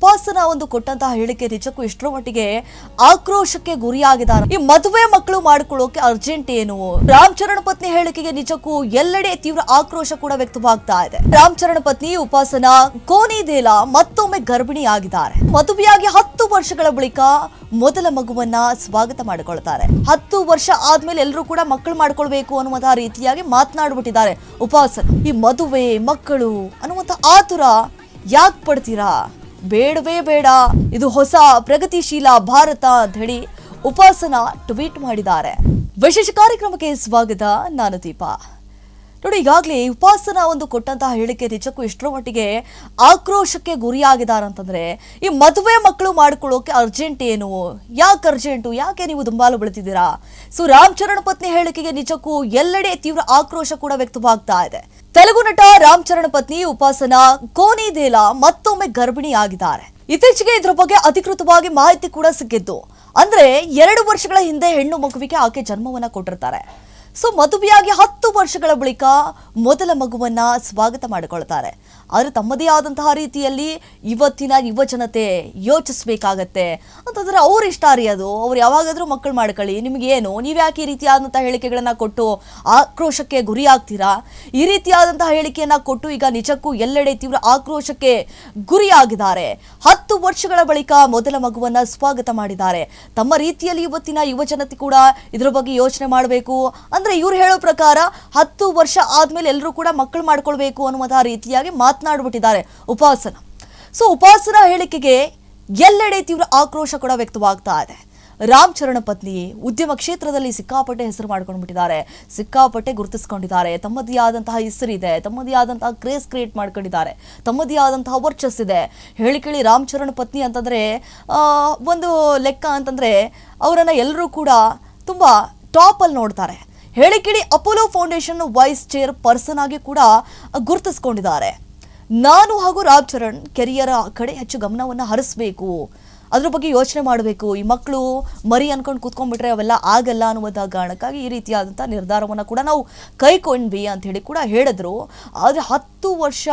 ಉಪಾಸನ ಒಂದು ಕೊಟ್ಟಂತಹ ಹೇಳಿಕೆ ನಿಜಕ್ಕೂ ಇಷ್ಟರ ಮಟ್ಟಿಗೆ ಆಕ್ರೋಶಕ್ಕೆ ಗುರಿಯಾಗಿದ್ದಾರೆ. ಈ ಮದುವೆ ಮಕ್ಕಳು ಮಾಡಿಕೊಳ್ಳೋಕೆ ಅರ್ಜೆಂಟ್ ಏನು? ರಾಮ್ ಚರಣ್ ಪತ್ನಿ ಹೇಳಿಕೆಗೆ ನಿಜಕ್ಕೂ ಎಲ್ಲೆಡೆ ತೀವ್ರ ಆಕ್ರೋಶ ಕೂಡ ವ್ಯಕ್ತವಾಗ್ತಾ ಇದೆ. ರಾಮ್ ಚರಣ್ ಪತ್ನಿ ಉಪಾಸನ ಕೋನಿದೇಲ ಮತ್ತೊಮ್ಮೆ ಗರ್ಭಿಣಿಯಾಗಿದ್ದಾರೆ. ಮದುವೆಯಾಗಿ ಹತ್ತು ವರ್ಷಗಳ ಬಳಿಕ ಮೊದಲ ಮಗುವನ್ನ ಸ್ವಾಗತ ಮಾಡಿಕೊಳ್ತಾರೆ. ಹತ್ತು ವರ್ಷ ಆದ್ಮೇಲೆ ಎಲ್ಲರೂ ಕೂಡ ಮಕ್ಕಳು ಮಾಡ್ಕೊಳ್ಬೇಕು ಅನ್ನುವಂತಹ ರೀತಿಯಾಗಿ ಮಾತನಾಡ್ಬಿಟ್ಟಿದ್ದಾರೆ ಉಪಾಸನ. ಈ ಮದುವೆ ಮಕ್ಕಳು ಅನ್ನುವಂತ ಆತುರ ಯಾಕೆ ಪಡ್ತೀರಾ? ಬೇಡವೇ ಬೇಡ, ಇದು ಹೊಸ ಪ್ರಗತಿಶೀಲ ಭಾರತ ಅಂತ ಹೇಳಿ ಉಪಾಸನ ಟ್ವೀಟ್ ಮಾಡಿದ್ದಾರೆ. ವಿಶೇಷ ಕಾರ್ಯಕ್ರಮಕ್ಕೆ ಸ್ವಾಗತ, ನಾನು ದೀಪಾ. ನೋಡಿ, ಈಗಾಗಲೇ ಉಪಾಸನ ಒಂದು ಕೊಟ್ಟಂತಹ ಹೇಳಿಕೆ ನಿಜಕ್ಕೂ ಇಷ್ಟರ ಮಟ್ಟಿಗೆ ಆಕ್ರೋಶಕ್ಕೆ ಗುರಿಯಾಗಿದ್ದಾರೆ ಅಂತಂದ್ರೆ, ಈ ಮದುವೆ ಮಕ್ಕಳು ಮಾಡ್ಕೊಳ್ಳೋಕೆ ಅರ್ಜೆಂಟ್ ಏನು? ಯಾಕೆ ಅರ್ಜೆಂಟು ಯಾಕೆ ನೀವು ದುಂಬಾಲು ಬೆಳೆತಿದ್ದೀರಾ ಸೊ, ರಾಮ್ ಚರಣ್ ಪತ್ನಿ ಹೇಳಿಕೆಗೆ ನಿಜಕ್ಕೂ ಎಲ್ಲೆಡೆ ತೀವ್ರ ಆಕ್ರೋಶ ಕೂಡ ವ್ಯಕ್ತವಾಗ್ತಾ ಇದೆ. ತೆಲುಗು ನಟ ರಾಮ್ ಚರಣ್ ಪತ್ನಿ ಉಪಾಸನ ಕೋನಿದೇಲ ಮತ್ತೊಮ್ಮೆ ಗರ್ಭಿಣಿ ಆಗಿದ್ದಾರೆ ಇತ್ತೀಚೆಗೆ ಇದ್ರ ಬಗ್ಗೆ ಅಧಿಕೃತವಾಗಿ ಮಾಹಿತಿ ಕೂಡ ಸಿಕ್ಕಿದ್ದು. ಅಂದ್ರೆ, ಎರಡು ವರ್ಷಗಳ ಹಿಂದೆ ಹೆಣ್ಣು ಮಗುವಿಗೆ ಆಕೆ ಜನ್ಮವನ್ನ ಕೊಟ್ಟಿರ್ತಾರೆ. ಸೊ ಮದುವೆಯಾಗಿ ಹತ್ತು ವರ್ಷಗಳ ಬಳಿಕ ಮೊದಲ ಮಗುವನ್ನ ಸ್ವಾಗತ ಮಾಡಿಕೊಳ್ತಾರೆ. ಆದರೆ ತಮ್ಮದೇ ಆದಂತಹ ರೀತಿಯಲ್ಲಿ ಇವತ್ತಿನ ಯುವ ಜನತೆ ಯೋಚಿಸ್ಬೇಕಾಗತ್ತೆ. ಅಂತಂದ್ರೆ ಅವ್ರ ಇಷ್ಟ ರೀ ಅದು. ಅವ್ರು ಯಾವಾಗಾದರೂ ಮಕ್ಕಳು ಮಾಡ್ಕೊಳ್ಳಿ. ನಿಮಗೇನು ಏನು? ನೀವ್ಯಾಕೆ ಈ ರೀತಿಯಾದಂಥ ಹೇಳಿಕೆಗಳನ್ನು ಕೊಟ್ಟು ಆಕ್ರೋಶಕ್ಕೆ ಗುರಿ ಆಗ್ತೀರಾ? ಈ ರೀತಿಯಾದಂತಹ ಹೇಳಿಕೆಯನ್ನು ಕೊಟ್ಟು ಈಗ ನಿಜಕ್ಕೂ ಎಲ್ಲೆಡೆ ತೀವ್ರ ಆಕ್ರೋಶಕ್ಕೆ ಗುರಿಯಾಗಿದ್ದಾರೆ. ಹತ್ತು ವರ್ಷಗಳ ಬಳಿಕ ಮೊದಲ ಮಗುವನ್ನ ಸ್ವಾಗತ ಮಾಡಿದ್ದಾರೆ. ತಮ್ಮ ರೀತಿಯಲ್ಲಿ ಇವತ್ತಿನ ಯುವ ಜನತೆ ಕೂಡ ಇದರ ಬಗ್ಗೆ ಯೋಚನೆ ಮಾಡಬೇಕು. ಅಂದ್ರೆ ಇವ್ರು ಹೇಳೋ ಪ್ರಕಾರ ಹತ್ತು ವರ್ಷ ಆದಮೇಲೆ ಎಲ್ಲರೂ ಕೂಡ ಮಕ್ಕಳು ಮಾಡ್ಕೊಳ್ಬೇಕು ಅನ್ನುವಂತಹ ರೀತಿಯಾಗಿ ಮಾತನಾಡ್ಬಿಟ್ಟಿದ್ದಾರೆ ಉಪಾಸನ. ಸೊ ಉಪಾಸನ ಹೇಳಿಕೆಗೆ ಎಲ್ಲೆಡೆ ತೀವ್ರ ಆಕ್ರೋಶ ಕೂಡ ವ್ಯಕ್ತವಾಗ್ತಾ ಇದೆ. ರಾಮ್ ಚರಣ ಪತ್ನಿ ಉದ್ಯಮ ಕ್ಷೇತ್ರದಲ್ಲಿ ಸಿಕ್ಕಾಪಟ್ಟೆ ಹೆಸರು ಮಾಡ್ಕೊಂಡ್ಬಿಟ್ಟಿದ್ದಾರೆ. ಸಿಕ್ಕಾಪಟ್ಟೆ ಗುರುತಿಸ್ಕೊಂಡಿದ್ದಾರೆ. ತಮ್ಮದೇ ಆದಂತಹ ಹೆಸರಿದೆ ತಮ್ಮದೇ ಆದಂತಹ ಕ್ರೇಸ್ ಕ್ರಿಯೇಟ್ ಮಾಡ್ಕೊಂಡಿದ್ದಾರೆ. ತಮ್ಮದೇ ಆದಂತಹ ವರ್ಚಸ್ ಇದೆ. ಹೇಳಿ ಕೇಳಿ ರಾಮ್ ಚರಣ್ ಪತ್ನಿ ಅಂತಂದ್ರೆ ಒಂದು ಲೆಕ್ಕ ಅಂತಂದ್ರೆ ಅವರನ್ನು ಎಲ್ಲರೂ ಕೂಡ ತುಂಬ ಟಾಪಲ್ಲಿ ನೋಡ್ತಾರೆ. ಹೇಳಿ ಕೇಳಿ Apollo foundation vice chairperson ಆಗಿ ಕೂಡ ಗುರುತಿಸ್ಕೊಂಡಿದ್ದಾರೆ. ನಾನು ಹಾಗೂ ರಾಮ್ ಚರಣ್ ಕೆರಿಯರ್ ಕಡೆ ಹೆಚ್ಚು ಗಮನವನ್ನು ಹರಿಸ್ಬೇಕು. ಅದ್ರ ಬಗ್ಗೆ ಯೋಚನೆ ಮಾಡಬೇಕು. ಈ ಮಕ್ಕಳು ಮರಿ ಅನ್ಕೊಂಡು ಕೂತ್ಕೊಂಡ್ಬಿಟ್ರೆ ಅವೆಲ್ಲ ಆಗಲ್ಲ ಅನ್ನುವಂಥ ಕಾರಣಕ್ಕಾಗಿ ಈ ರೀತಿಯಾದಂಥ ನಿರ್ಧಾರವನ್ನು ಕೂಡ ನಾವು ಕೈಕೊಂಡ್ವಿ ಅಂತ ಹೇಳಿ ಕೂಡ ಹೇಳಿದ್ರು. ಆದರೆ ಹತ್ತು ವರ್ಷ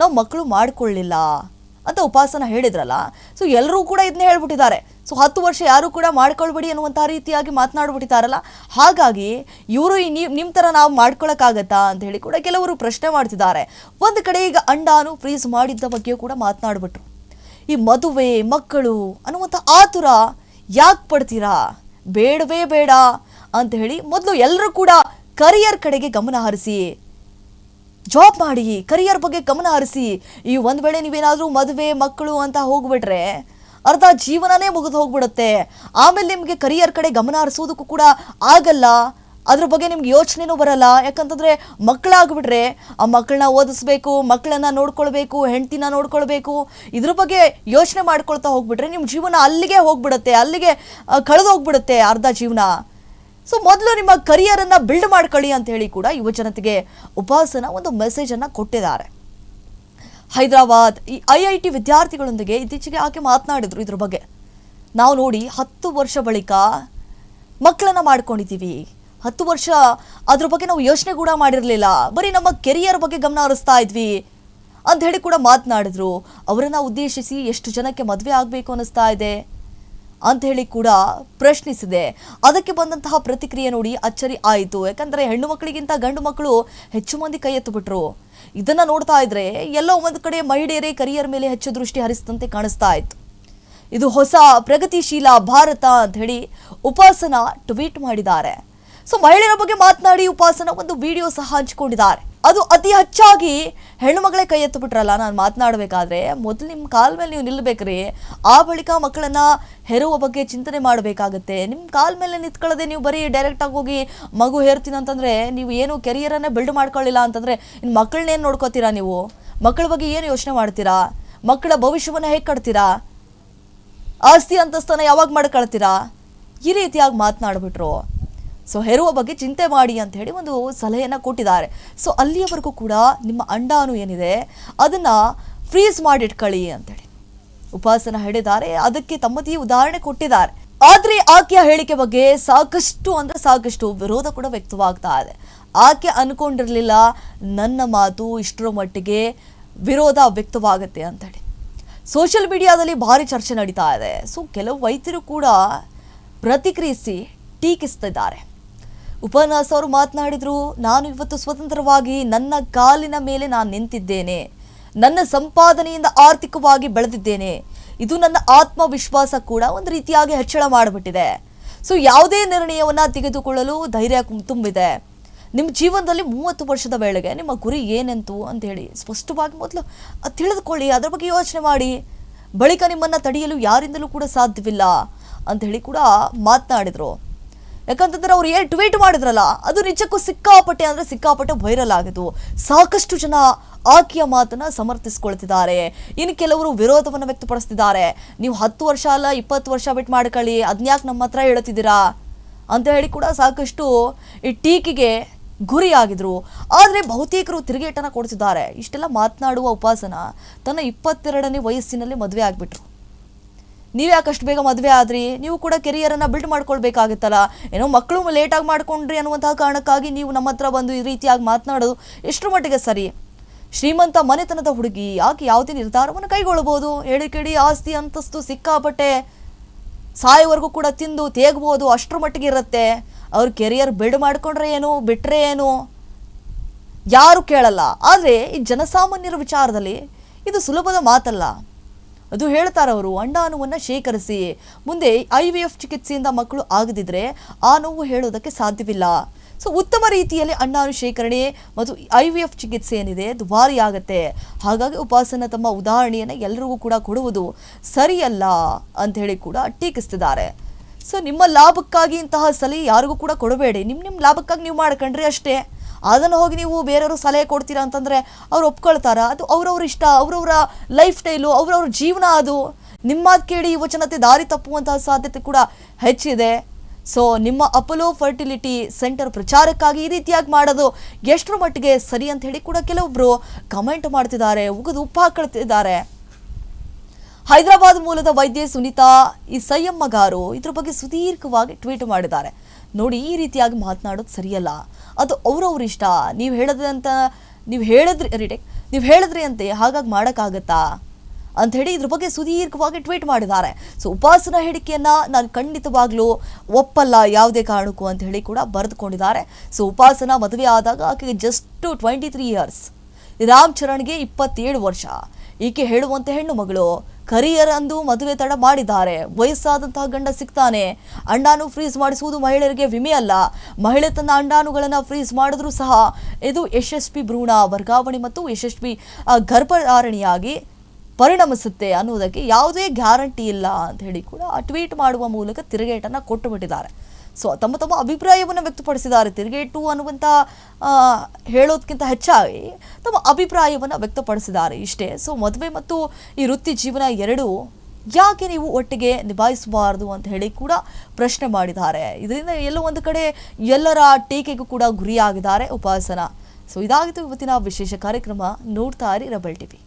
ನಾವು ಮಕ್ಕಳು ಮಾಡ್ಕೊಳ್ಳಿಲ್ಲ ಅಂತ ಉಪಾಸನ ಹೇಳಿದ್ರಲ್ಲ ಸೊ ಎಲ್ಲರೂ ಕೂಡ ಇದನ್ನೇ ಹೇಳ್ಬಿಟ್ಟಿದ್ದಾರೆ. ಸೊ ಹತ್ತು ವರ್ಷ ಯಾರು ಕೂಡ ಮಾಡ್ಕೊಳ್ಬೇಡಿ ಅನ್ನುವಂಥ ರೀತಿಯಾಗಿ ಮಾತನಾಡ್ಬಿಟ್ಟಿದ್ದಾರಲ್ಲ. ಹಾಗಾಗಿ ಇವರು ನೀವು ನಿಮ್ಮ ಥರ ನಾವು ಮಾಡ್ಕೊಳಕ್ಕಾಗತ್ತಾ ಅಂತ ಹೇಳಿ ಕೂಡ ಕೆಲವರು ಪ್ರಶ್ನೆ ಮಾಡ್ತಿದ್ದಾರೆ. ಒಂದು ಕಡೆ ಈಗ ಅಂಡಾನು ಫ್ರೀಸ್ ಮಾಡಿದ್ದ ಬಗ್ಗೆಯೂ ಕೂಡ ಮಾತನಾಡ್ಬಿಟ್ರು. ಈ ಮದುವೆ, ಮಕ್ಕಳು ಅನ್ನುವಂಥ ಆತುರ ಯಾಕೆ ಪಡ್ತೀರಾ? ಬೇಡವೇ ಬೇಡ ಅಂತ ಹೇಳಿ ಮೊದಲು ಎಲ್ಲರೂ ಕೂಡ ಕರಿಯರ್ ಕಡೆಗೆ ಗಮನ ಹರಿಸಿ ಜಾಬ್ ಮಾಡಿ ಕರಿಯರ್ ಬಗ್ಗೆ ಗಮನ ಹರಿಸಿ, ಈ ಒಂದು ವೇಳೆ ನೀವೇನಾದರೂ ಮದುವೆ, ಮಕ್ಕಳು ಅಂತ ಹೋಗ್ಬಿಟ್ರೆ, ಅರ್ಧ ಜೀವನನೇ ಮುಗಿದು ಹೋಗ್ಬಿಡುತ್ತೆ. ಆಮೇಲೆ ನಿಮಗೆ ಕರಿಯರ್ ಕಡೆ ಗಮನ ಹರಿಸೋದಕ್ಕೂ ಕೂಡ ಆಗಲ್ಲ. ಅದ್ರ ಬಗ್ಗೆ ನಿಮ್ಗೆ ಯೋಚನೆನೂ ಬರಲ್ಲ. ಯಾಕಂತಂದ್ರೆ ಮಕ್ಕಳಾಗ್ಬಿಟ್ರೆ, ಆ ಮಕ್ಕಳನ್ನ ಓದಿಸ್ಬೇಕು, ಮಕ್ಕಳನ್ನ ನೋಡ್ಕೊಳ್ಬೇಕು, ಹೆಂಡ್ತಿನ ನೋಡ್ಕೊಳ್ಬೇಕು, ಇದ್ರ ಬಗ್ಗೆ ಯೋಚನೆ ಮಾಡ್ಕೊಳ್ತಾ ಹೋಗ್ಬಿಟ್ರೆ ನಿಮ್ಮ ಜೀವನ ಅಲ್ಲಿಗೆ ಹೋಗ್ಬಿಡುತ್ತೆ. ಅಲ್ಲಿಗೆ ಕಳೆದು ಹೋಗ್ಬಿಡುತ್ತೆ ಅರ್ಧ ಜೀವನ. ಸೊ ಮೊದಲು ನಿಮ್ಮ ಕರಿಯರ್ ಅನ್ನ ಬಿಲ್ಡ್ ಮಾಡ್ಕೊಳ್ಳಿ ಅಂತ ಹೇಳಿ ಕೂಡ ಯುವ ಜನತೆಗೆ ಉಪಾಸನ ಒಂದು ಮೆಸೇಜ್ ಅನ್ನ ಕೊಟ್ಟಿದ್ದಾರೆ. ಹೈದರಾಬಾದ್, ಈ ಐ ಐ ಟಿ ವಿದ್ಯಾರ್ಥಿಗಳೊಂದಿಗೆ ಇತ್ತೀಚೆಗೆ ಆಕೆ ಮಾತನಾಡಿದ್ರು ಇದ್ರ ಬಗ್ಗೆ. ನಾವು ನೋಡಿ ಹತ್ತು ವರ್ಷ ಬಳಿಕ ಮಕ್ಕಳನ್ನ ಮಾಡ್ಕೊಂಡಿದ್ದೀವಿ. ಹತ್ತು ವರ್ಷ ಅದ್ರ ಬಗ್ಗೆ ನಾವು ಯೋಚನೆ ಕೂಡ ಮಾಡಿರಲಿಲ್ಲ. ಬರೀ ನಮ್ಮ ಕೆರಿಯರ್ ಬಗ್ಗೆ ಗಮನ ಹರಿಸ್ತಾ ಇದ್ವಿ ಅಂತ ಹೇಳಿ ಕೂಡ ಮಾತನಾಡಿದ್ರು. ಅವರನ್ನ ಉದ್ದೇಶಿಸಿ ಎಷ್ಟು ಜನಕ್ಕೆ ಮದುವೆ ಆಗಬೇಕು ಅನ್ನಿಸ್ತಾ ಇದೆ. ಅಂತ ಹೇಳಿ ಕೂಡ ಪ್ರಶ್ನಿಸಿದೆ. ಅದಕ್ಕೆ ಬಂದಂತಹ ಪ್ರತಿಕ್ರಿಯೆ ನೋಡಿ ಅಚ್ಚರಿ ಆಯಿತು. ಯಾಕಂದ್ರೆ ಹೆಣ್ಣು ಮಕ್ಕಳಿಗಿಂತ ಗಂಡು ಮಕ್ಕಳು ಹೆಚ್ಚು ಮಂದಿ ಕೈ ಎತ್ತುಬಿಟ್ರು. ಇದನ್ನ ನೋಡ್ತಾ ಇದ್ರೆ ಎಲ್ಲೋ ಒಂದು ಕಡೆ ಮಹಿಳೆಯರೇ ಕರಿಯರ್ ಮೇಲೆ ಹೆಚ್ಚು ದೃಷ್ಟಿ ಹರಿಸಿದಂತೆ ಕಾಣಿಸ್ತಾ ಇತ್ತು. ಇದು ಹೊಸ ಪ್ರಗತಿಶೀಲ ಭಾರತ ಅಂತ ಹೇಳಿ ಉಪಾಸನ ಟ್ವೀಟ್ ಮಾಡಿದ್ದಾರೆ. ಸೊ ಮಹಿಳೆಯರ ಬಗ್ಗೆ ಮಾತನಾಡಿ ಉಪಾಸನ ಒಂದು ವಿಡಿಯೋ ಸಹ ಹಂಚಿಕೊಂಡಿದ್ದಾರೆ. ಅದು ಅತಿ ಹೆಚ್ಚಾಗಿ ಹೆಣ್ಣು ಮಗಳೇ ಕೈ ಎತ್ತು ಬಿಟ್ರಲ್ಲ ನಾನು ಮಾತನಾಡಬೇಕಾದ್ರೆ, ಮೊದಲು ನಿಮ್ಮ ಕಾಲ ಮೇಲೆ ನೀವು ನಿಲ್ಲಬೇಕ್ರಿ ಆ ಬಳಿಕ ಮಕ್ಕಳನ್ನ ಹೆರುವ ಬಗ್ಗೆ ಚಿಂತನೆ ಮಾಡಬೇಕಾಗತ್ತೆ. ನಿಮ್ಮ ಕಾಲ ಮೇಲೆ ನಿಂತ್ಕೊಳ್ಳದೆ ನೀವು ಬರೀ ಡೈರೆಕ್ಟಾಗಿ ಹೋಗಿ ಮಗು ಹೇರ್ತೀನಿ ಅಂತಂದ್ರೆ, ನೀವು ಏನು ಕೆರಿಯರನ್ನೇ ಬಿಲ್ಡ್ ಮಾಡ್ಕೊಳ್ಳಿಲ್ಲ ಅಂತಂದ್ರೆ ಇನ್ನು ಮಕ್ಕಳನ್ನೇನು ನೋಡ್ಕೋತೀರಾ ನೀವು? ಮಕ್ಕಳ ಬಗ್ಗೆ ಏನು ಯೋಚನೆ ಮಾಡ್ತೀರಾ? ಮಕ್ಕಳ ಭವಿಷ್ಯವನ್ನು ಹೇಗೆ ಕಟ್ತೀರಾ? ಆಸ್ತಿ ಅಂತಸ್ತನ ಯಾವಾಗ ಮಾಡ್ಕೊಳ್ತೀರಾ? ಈ ರೀತಿಯಾಗಿ ಮಾತನಾಡ್ಬಿಟ್ರು. ಸೊ ಹೆರುವ ಬಗ್ಗೆ ಚಿಂತೆ ಮಾಡಿ ಅಂತ ಹೇಳಿ ಒಂದು ಸಲಹೆಯನ್ನು ಕೊಟ್ಟಿದ್ದಾರೆ. ಸೊ ಅಲ್ಲಿಯವರೆಗೂ ಕೂಡ ನಿಮ್ಮ ಅಂಡಾನು ಏನಿದೆ? ಅದನ್ನು ಫ್ರೀಸ್ ಮಾಡಿಟ್ಕೊಳ್ಳಿ ಅಂತೇಳಿ ಉಪಾಸನ ಹೇಳಿದ್ದಾರೆ. ಅದಕ್ಕೆ ತಮ್ಮದೇ ಉದಾಹರಣೆ ಕೊಟ್ಟಿದ್ದಾರೆ. ಆದರೆ ಆಕೆಯ ಹೇಳಿಕೆ ಬಗ್ಗೆ ಸಾಕಷ್ಟು ಅಂದರೆ ಸಾಕಷ್ಟು ವಿರೋಧ ಕೂಡ ವ್ಯಕ್ತವಾಗ್ತಾ ಇದೆ. ಆಕೆ ಅನ್ಕೊಂಡಿರಲಿಲ್ಲ, ನನ್ನ ಮಾತು ಇಷ್ಟರ ಮಟ್ಟಿಗೆ ವಿರೋಧ ವ್ಯಕ್ತವಾಗುತ್ತೆ ಅಂತೇಳಿ ಸೋಷಿಯಲ್ ಮೀಡಿಯಾದಲ್ಲಿ ಭಾರಿ ಚರ್ಚೆ ನಡೀತಾ ಇದೆ. ಸೊ ಕೆಲವು ವೈದ್ಯರು ಕೂಡ ಪ್ರತಿಕ್ರಿಯಿಸಿ ಟೀಕಿಸ್ತಿದ್ದಾರೆ. ಉಪನ್ಯಾಸ ಅವರು ಮಾತನಾಡಿದ್ರು, ನಾನು ಇವತ್ತು ಸ್ವತಂತ್ರವಾಗಿ ನನ್ನ ಕಾಲಿನ ಮೇಲೆ ನಾನು ನಿಂತಿದ್ದೇನೆ. ನನ್ನ ಸಂಪಾದನೆಯಿಂದ ಆರ್ಥಿಕವಾಗಿ ಬೆಳೆದಿದ್ದೇನೆ. ಇದು ನನ್ನ ಆತ್ಮವಿಶ್ವಾಸ ಕೂಡ ಒಂದು ರೀತಿಯಾಗಿ ಹೆಚ್ಚಳ ಮಾಡಿಬಿಟ್ಟಿದೆ. ಸೊ, ಯಾವುದೇ ನಿರ್ಣಯವನ್ನು ತೆಗೆದುಕೊಳ್ಳಲು ಧೈರ್ಯ ತುಂಬಿದೆ. ನಿಮ್ಮ ಜೀವನದಲ್ಲಿ ಮೂವತ್ತು ವರ್ಷದ ವೇಳೆಗೆ ನಿಮ್ಮ ಗುರಿ ಏನೆಂತು? ಅಂತ ಹೇಳಿ ಸ್ಪಷ್ಟವಾಗಿ ಮೊದಲು ತಿಳಿದುಕೊಳ್ಳಿ, ಅದರ ಬಗ್ಗೆ ಯೋಚನೆ ಮಾಡಿ. ಬಳಿಕ ನಿಮ್ಮನ್ನು ತಡೆಯಲು ಯಾರಿಂದಲೂ ಕೂಡ ಸಾಧ್ಯವಿಲ್ಲ. ಅಂತ ಹೇಳಿ ಕೂಡ ಮಾತನಾಡಿದ್ರು. ಯಾಕಂತಂದ್ರೆ ಅವ್ರು ಏನು ಟ್ವೀಟ್ ಮಾಡಿದ್ರಲ್ಲ, ಅದು ನಿಜಕ್ಕೂ ಸಿಕ್ಕಾಪಟ್ಟೆ ಅಂದ್ರೆ ಸಿಕ್ಕಾಪಟ್ಟೆ ವೈರಲ್ ಆಗಿದ್ದು ಸಾಕಷ್ಟು ಜನ ಆಕೆಯ ಮಾತನ್ನ ಸಮರ್ಥಿಸ್ಕೊಳ್ತಿದ್ದಾರೆ. ಇನ್ನು ಕೆಲವರು ವಿರೋಧವನ್ನು ವ್ಯಕ್ತಪಡಿಸ್ತಿದ್ದಾರೆ. ನೀವು ಹತ್ತು ವರ್ಷ ಅಲ್ಲ, ಇಪ್ಪತ್ತು ವರ್ಷ ಬಿಟ್ಟು ಮಾಡ್ಕೊಳ್ಳಿ ಅದ್ನ್ಯಾಕೆ ನಮ್ಮ ಹತ್ರ ಹೇಳ್ತಿದ್ದೀರಾ? ಅಂತ ಹೇಳಿ ಕೂಡ ಸಾಕಷ್ಟು ಈ ಟೀಕೆಗೆ ಗುರಿಯಾಗಿದ್ರು. ಆದರೆ ಬಹುತೇಕರು ತಿರುಗೇಟನ ಕೊಡ್ತಿದ್ದಾರೆ. ಇಷ್ಟೆಲ್ಲ ಮಾತನಾಡುವ ಉಪಾಸನ ತನ್ನ ಇಪ್ಪತ್ತೆರಡನೇ ವಯಸ್ಸಿನಲ್ಲಿ ಮದುವೆ ಆಗಿಬಿಟ್ರು. ನೀವು ಯಾಕಷ್ಟು ಬೇಗ ಮದುವೆ ಆದ್ರಿ? ನೀವು ಕೂಡ ಕೆರಿಯರನ್ನು ಬಿಲ್ಡ್ ಮಾಡ್ಕೊಳ್ಬೇಕಾಗಿತ್ತಲ್ಲ. ಏನೋ ಮಕ್ಕಳು ಲೇಟಾಗಿ ಮಾಡ್ಕೊಂಡ್ರಿ ಅನ್ನುವಂತಹ ಕಾರಣಕ್ಕಾಗಿ ನೀವು ನಮ್ಮ ಹತ್ರ ಬಂದು ಈ ರೀತಿಯಾಗಿ ಮಾತನಾಡೋದು ಎಷ್ಟರ ಮಟ್ಟಿಗೆ ಸರಿ? ಶ್ರೀಮಂತ ಮನೆತನದ ಹುಡುಗಿ, ಯಾಕೆ ಯಾವುದೇ ನಿರ್ಧಾರವನ್ನು ಕೈಗೊಳ್ಳಬಹುದು? ಹೇಳಿ ಆಸ್ತಿ ಅಂತಸ್ತು ಸಿಕ್ಕಾಪಟ್ಟೆ ಸಾಯೋವರೆಗೂ ಕೂಡ ತಿಂದು ತೇಗ್ಬೋದು, ಅಷ್ಟರ ಮಟ್ಟಿಗೆ ಇರುತ್ತೆ. ಅವ್ರ ಕೆರಿಯರ್ ಬಿಲ್ಡ್ ಮಾಡ್ಕೊಂಡ್ರೆ ಏನು ಬಿಟ್ಟರೆ ಏನು? ಯಾರು ಕೇಳಲ್ಲ. ಆದರೆ ಈ ಜನಸಾಮಾನ್ಯರ ವಿಚಾರದಲ್ಲಿ ಇದು ಸುಲಭದ ಮಾತಲ್ಲ. ಅದು ಹೇಳ್ತಾರೆ ಅವರು ಅಂಡಾಣುವನ್ನು ಶೇಖರಿಸಿ. ಮುಂದೆ ಐ ವಿ ಎಫ್ ಚಿಕಿತ್ಸೆಯಿಂದ ಮಕ್ಕಳು ಆಗದಿದ್ರೆ ಆ ನೋವು ಹೇಳೋದಕ್ಕೆ ಸಾಧ್ಯವಿಲ್ಲ. ಸೊ, ಉತ್ತಮ ರೀತಿಯಲ್ಲಿ ಅಂಡಾಣು ಶೇಖರಣೆ ಮತ್ತು ಐ ವಿ ಎಫ್ ಚಿಕಿತ್ಸೆ ಏನಿದೆ ದುಬಾರಿ ಆಗುತ್ತೆ. ಹಾಗಾಗಿ ಉಪಾಸನ ತಮ್ಮ ಉದಾಹರಣೆಯನ್ನು ಎಲ್ಲರಿಗೂ ಕೂಡ ಕೊಡುವುದು ಸರಿಯಲ್ಲ ಅಂತ ಹೇಳಿ ಕೂಡ ಟೀಕಿಸ್ತಿದ್ದಾರೆ. ಸೊ, ನಿಮ್ಮ ಲಾಭಕ್ಕಾಗಿ ಇಂತಹ ಸಲಹೆ ಯಾರಿಗೂ ಕೂಡ ಕೊಡಬೇಡಿ. ನಿಮ್ಮ ನಿಮ್ಮ ಲಾಭಕ್ಕಾಗಿ ನೀವು ಮಾಡ್ಕೊಂಡ್ರೆ ಅಷ್ಟೇ. ಅದನ್ನು ಹೋಗಿ ನೀವು ಬೇರೆಯವರು ಸಲಹೆ ಕೊಡ್ತೀರಾ ಅಂತಂದರೆ ಅವ್ರು ಒಪ್ಕೊಳ್ತಾರ. ಅದು ಅವ್ರವ್ರ ಇಷ್ಟ, ಅವ್ರವ್ರ ಲೈಫ್ ಸ್ಟೈಲು ಅವ್ರವ್ರ ಜೀವನ ಅದು. ನಿಮ್ಮ ಮಾತು ಕೇಳಿ ಯುವಜನತೆ ದಾರಿ ತಪ್ಪುವಂತಹ ಸಾಧ್ಯತೆ ಕೂಡ ಹೆಚ್ಚಿದೆ. ಸೊ ನಿಮ್ಮ ಅಪೋಲೋ ಫರ್ಟಿಲಿಟಿ ಸೆಂಟರ್ ಪ್ರಚಾರಕ್ಕಾಗಿ ಈ ರೀತಿಯಾಗಿ ಮಾಡೋದು ಎಷ್ಟರ ಮಟ್ಟಿಗೆ ಸರಿ ಅಂತ ಹೇಳಿ ಕೂಡ ಕೆಲವೊಬ್ಬರು ಕಮೆಂಟ್ ಮಾಡ್ತಿದ್ದಾರೆ, ಉಗಿದು ಉಪ್ಪು ಹಾಕೊಳ್ತಿದ್ದಾರೆ ಹೈದರಾಬಾದ್ ಮೂಲದ ವೈದ್ಯೆ ಸುನೀತಾ, ಈ ಸಂಯಮ್ಮಗಾರು ಇದ್ರ ಬಗ್ಗೆ ಸುದೀರ್ಘವಾಗಿ ಟ್ವೀಟ್ ಮಾಡಿದ್ದಾರೆ. ನೋಡಿ ಈ ರೀತಿಯಾಗಿ ಮಾತನಾಡೋದು ಸರಿಯಲ್ಲ. ಅದು ಅವ್ರವ್ರ ಇಷ್ಟ. ನೀವು ಹೇಳದಂತ, ನೀವು ಹೇಳಿದ್ರಿ, ರಿಟೇಕ್, ನೀವು ಹೇಳಿದ್ರಿ ಅಂತೆ, ಹಾಗಾಗಿ ಮಾಡೋಕ್ಕಾಗತ್ತಾ? ಹೇಳಿ ಇದ್ರ ಬಗ್ಗೆ ಸುದೀರ್ಘವಾಗಿ ಟ್ವೀಟ್ ಮಾಡಿದ್ದಾರೆ. ಸೊ ಉಪಾಸನಾ ಹೇಳಿಕೆಯನ್ನು ನಾನು ಖಂಡಿತವಾಗಲೂ ಒಪ್ಪಲ್ಲ ಯಾವುದೇ ಕಾರಣಕ್ಕೂ ಅಂತ ಹೇಳಿ ಕೂಡ ಬರೆದುಕೊಂಡಿದ್ದಾರೆ. ಸೊ ಉಪಾಸನಾ ಮದುವೆ ಆದಾಗ ಆಕೆಗೆ just twenty three years Ram ಚರಣ್ಗೆ ಇಪ್ಪತ್ತೇಳು ವರ್ಷ. ಈಕೆ ಹೇಳುವಂತೆ ಹೆಣ್ಣು ಮಗಳು ಕರಿಯರ್ ಅಂದು ಮದುವೆ ತಡ ಮಾಡಿದ್ದಾರೆ. ವಯಸ್ಸಾದಂತಹ ಗಂಡ ಸಿಗ್ತಾನೆ. ಅಂಡಾನು ಫ್ರೀಸ್ ಮಾಡಿಸುವುದು ಮಹಿಳೆಯರಿಗೆ ವಿಮೆ ಅಲ್ಲ. ಮಹಿಳೆ ತನ್ನ ಅಂಡಾನುಗಳನ್ನು ಫ್ರೀಸ್ ಮಾಡಿದ್ರೂ ಸಹ ಇದು ಯಶಸ್ವಿ ಭ್ರೂಣ ವರ್ಗಾವಣೆ ಮತ್ತು ಯಶಸ್ವಿ ಗರ್ಭಧಾರಣಿಯಾಗಿ ಪರಿಣಮಿಸುತ್ತೆ ಅನ್ನೋದಕ್ಕೆ ಯಾವುದೇ ಗ್ಯಾರಂಟಿ ಇಲ್ಲ ಅಂತ ಹೇಳಿ ಕೂಡ ಟ್ವೀಟ್ ಮಾಡುವ ಮೂಲಕ ತಿರುಗೇಟನ್ನು ಕೊಟ್ಟು ಬಿಟ್ಟಿದ್ದಾರೆ. ಸೊ ತಮ್ಮ ತಮ್ಮ ಅಭಿಪ್ರಾಯವನ್ನು ವ್ಯಕ್ತಪಡಿಸಿದ್ದಾರೆ. ತಿರುಗೇಟು ಅನ್ನುವಂಥ ಹೇಳೋದಕ್ಕಿಂತ ಹೆಚ್ಚಾಗಿ ತಮ್ಮ ಅಭಿಪ್ರಾಯವನ್ನು ವ್ಯಕ್ತಪಡಿಸಿದ್ದಾರೆ ಇಷ್ಟೇ. ಸೊ ಮದುವೆ ಮತ್ತು ಈ ವೃತ್ತಿ ಜೀವನ ಎರಡೂ ಯಾಕೆ ನೀವು ಒಟ್ಟಿಗೆ ನಿಭಾಯಿಸಬಾರದು ಅಂತ ಹೇಳಿ ಕೂಡ ಪ್ರಶ್ನೆ ಮಾಡಿದ್ದಾರೆ. ಇದರಿಂದ ಎಲ್ಲೋ ಒಂದು ಕಡೆ ಎಲ್ಲರ ಟೀಕೆಗೂ ಕೂಡ ಗುರಿಯಾಗಿದ್ದಾರೆ ಉಪಾಸನ. ಸೊ ಇದಾಗಿತ್ತು ಇವತ್ತಿನ ವಿಶೇಷ ಕಾರ್ಯಕ್ರಮ. ನೋಡ್ತಾ ಇರಿ ರಬಲ್ ಟಿವಿ.